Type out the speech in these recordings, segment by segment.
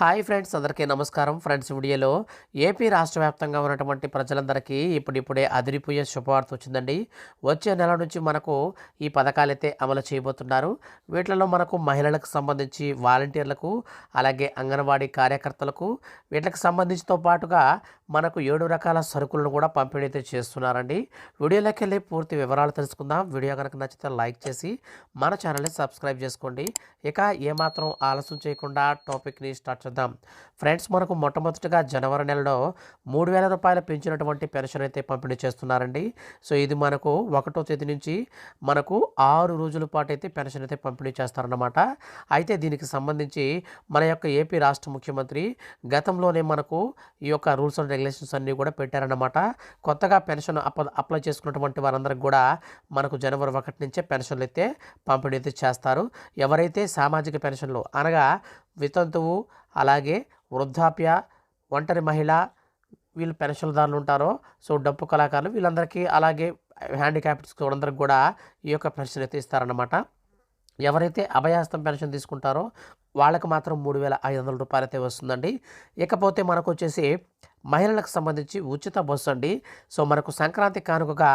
Hi friends అందరికీ నమస్కారం. Friends వీడియోలో ఏపీ రాష్ట్ర వ్యాప్తంగా ఉన్నటువంటి ప్రజలందరికీ ఇప్పుడిప్పుడే అదిరిపోయే శుభవార్త వచ్చిందండి. వచ్చే నెల నుంచి మనకు ఈ పథకాలైతే అమలు చేయబోతున్నారు. వీటిలో మనకు మహిళలకు సంబంధించి వాలంటీర్లకు అలాగే అంగన్వాడీ కార్యకర్తలకు వీటికి సంబంధించితో పాటుగా మనకు ఏడు రకాల సరుకులను కూడా పంపిణీ అయితే చేస్తున్నారండి. వీడియోలోకి వెళ్ళి పూర్తి వివరాలు తెలుసుకుందాం. వీడియో కనుక నచ్చితే లైక్ చేసి మన ఛానల్ని సబ్స్క్రైబ్ చేసుకోండి. ఇక ఏమాత్రం ఆలస్యం చేయకుండా టాపిక్ని స్టార్ట్ చేద్దాం. ఫ్రెండ్స్ మనకు మొట్టమొదటిగా జనవరి నెలలో మూడు వేల రూపాయలు పెంచినటువంటి పెన్షన్ అయితే పంపిణీ చేస్తున్నారండి. సో ఇది మనకు ఒకటో తేదీ నుంచి మనకు ఆరు రోజుల పాటు అయితే పెన్షన్ అయితే పంపిణీ చేస్తారన్నమాట. అయితే దీనికి సంబంధించి మన యొక్క ఏపీ రాష్ట్ర ముఖ్యమంత్రి గతంలోనే మనకు ఈ యొక్క రూల్స్ అండ్ రెగ్యులేషన్స్ అన్నీ కూడా పెట్టారన్నమాట. కొత్తగా పెన్షన్ అప్ అప్లై చేసుకున్నటువంటి వారందరికి కూడా మనకు జనవరి ఒకటి నుంచే పెన్షన్లు అయితే పంపిణీ అయితే చేస్తారు. ఎవరైతే సామాజిక పెన్షన్లు అనగా వితంతువు అలాగే వృద్ధాప్య ఒంటరి మహిళ వీళ్ళు పెన్షన్దారులు ఉంటారో. సో డప్పు కళాకారులు వీళ్ళందరికీ అలాగే హ్యాండిక్యాప్డ్స్ అందరికి కూడా ఈ యొక్క పెన్షన్ అయితే ఇస్తారన్నమాట. ఎవరైతే అభయాస్తం పెన్షన్ తీసుకుంటారో వాళ్ళకి మాత్రం మూడు వేల ఐదు వందల రూపాయలు అయితే వస్తుందండి. ఇకపోతే మనకు వచ్చేసి మహిళలకు సంబంధించి ఉచిత బస్సు అండి. సో మనకు సంక్రాంతి కానుకగా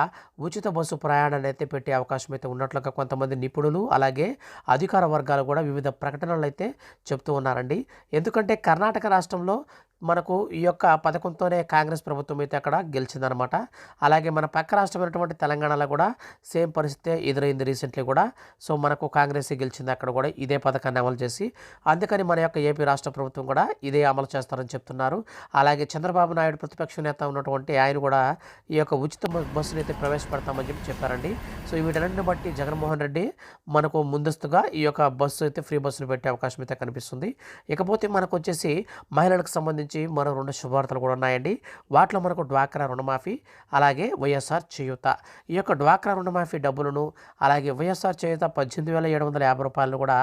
ఉచిత బస్సు ప్రయాణాన్ని అయితే పెట్టే అవకాశం అయితే ఉన్నట్లుగా కొంతమంది నిపుణులు అలాగే అధికార వర్గాలు కూడా వివిధ ప్రకటనలు అయితే చెప్తూ ఉన్నారండి. ఎందుకంటే కర్ణాటక రాష్ట్రంలో మనకు ఈ యొక్క పథకంతోనే కాంగ్రెస్ ప్రభుత్వం అయితే అక్కడ గెలిచిందనమాట అలాగే మన పక్క రాష్ట్రమైనటువంటి తెలంగాణలో కూడా సేమ్ పరిస్థితే ఎదురైంది రీసెంట్లీ కూడా. సో మనకు కాంగ్రెస్ గెలిచింది అక్కడ కూడా ఇదే పథకాన్ని అమలు చేసి. అందుకని మన యొక్క ఏపీ రాష్ట్ర ప్రభుత్వం కూడా ఇదే అమలు చేస్తారని చెప్తున్నారు. అలాగే చంద్రబాబు నాయుడు ప్రతిపక్ష నేత ఉన్నటువంటి ఆయన కూడా ఈ యొక్క ఉచిత బస్సును అయితే ప్రవేశపెడతామని చెప్పి చెప్పారండి. సో వీటన్నింటిని బట్టి జగన్మోహన్ రెడ్డి మనకు ముందస్తుగా ఈ యొక్క బస్సు అయితే ఫ్రీ బస్సును పెట్టే అవకాశం అయితే కనిపిస్తుంది. ఇకపోతే మనకు వచ్చేసి మహిళలకు సంబంధించి మరో రెండు శుభవార్తలు కూడా ఉన్నాయండి. వాటిలో మనకు డ్వాక్రా రుణమాఫీ అలాగే వైఎస్ఆర్ చేయూత. ఈ యొక్క డ్వాక్రా రుణమాఫీ డబ్బులను అలాగే వైఎస్ఆర్ చేయూత పద్దెనిమిది వేల ఏడు వందల యాభై రూపాయలను కూడా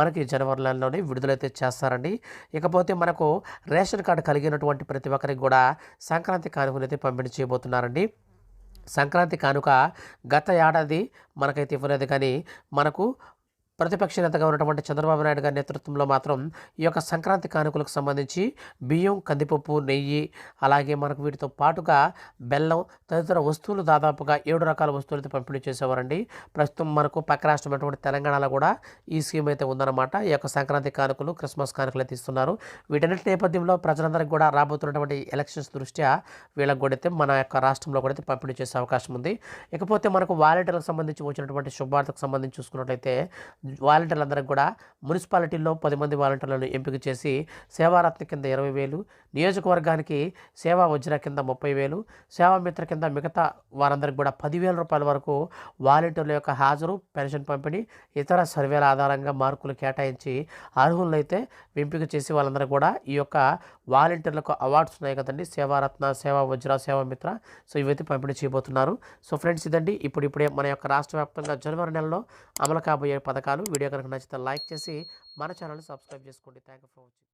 మనకి జనవరి నెలలోనే విడుదలైతే చేస్తారండి. ఇకపోతే మనకు రేషన్ కార్డు కలిగినటువంటి ప్రతి ఒక్కరికి కూడా సంక్రాంతి కానుకలు అయితే పంపిణీ చేయబోతున్నారండి. సంక్రాంతి కానుక గత ఏడాది మనకైతే ఇవ్వలేదు కానీ మనకు ప్రతిపక్ష నేతగా ఉన్నటువంటి చంద్రబాబు నాయుడు గారి నేతృత్వంలో మాత్రం ఈ యొక్క సంక్రాంతి కానుకలకు సంబంధించి బియ్యం కందిపప్పు నెయ్యి అలాగే మనకు వీటితో పాటుగా బెల్లం తదితర వస్తువులు దాదాపుగా ఏడు రకాల వస్తువులతో పంపిణీ చేసేవారండి. ప్రస్తుతం మనకు పక్క రాష్ట్రమైనటువంటి తెలంగాణలో కూడా ఈ స్కీమ్ అయితే ఉందన్నమాట. ఈ యొక్క సంక్రాంతి కానుకలు క్రిస్మస్ కానుకలు అయితే ఇస్తున్నారు. వీటన్నిటి నేపథ్యంలో ప్రజలందరికీ కూడా రాబోతున్నటువంటి ఎలక్షన్స్ దృష్ట్యా వీళ్ళకి కూడా అయితే మన యొక్క రాష్ట్రంలో కూడా అయితే పంపిణీ చేసే అవకాశం ఉంది. ఇకపోతే మనకు వాలెట్లకు సంబంధించి వచ్చినటువంటి శుభార్తకు సంబంధించి చూసుకున్నట్లయితే వాలంటీర్లందరికీ కూడా మున్సిపాలిటీల్లో పది మంది వాలంటీర్లను ఎంపిక చేసి సేవారత్న కింద ఇరవై వేలు నియోజకవర్గానికి సేవా వజ్ర కింద ముప్పై వేలు సేవామిత్ర కింద మిగతా వారందరికి కూడా పదివేల రూపాయల వరకు వాలంటీర్ల యొక్క హాజరు పెన్షన్ పంపిణీ ఇతర సర్వేల ఆధారంగా మార్కులు కేటాయించి అర్హులైతే ఎంపిక చేసి వాళ్ళందరూ కూడా ఈ యొక్క వాలంటీర్లకు అవార్డ్స్ ఉన్నాయి కదండి. సేవారత్న సేవా వజ్ర సేవామిత్ర. సో ఇవైతే పంపిణీ చేయబోతున్నారు. సో ఫ్రెండ్స్ ఇదండి. ఇప్పుడు ఇప్పుడే మన యొక్క రాష్ట్ర వ్యాప్తంగా జనవరి నెలలో అమలు కాబోయే పథకాలు. వీడియో కనుక నచ్చితే లైక్ చేసి మన ఛానల్ని సబ్స్క్రైబ్ చేసుకోండి. Thank you for watching.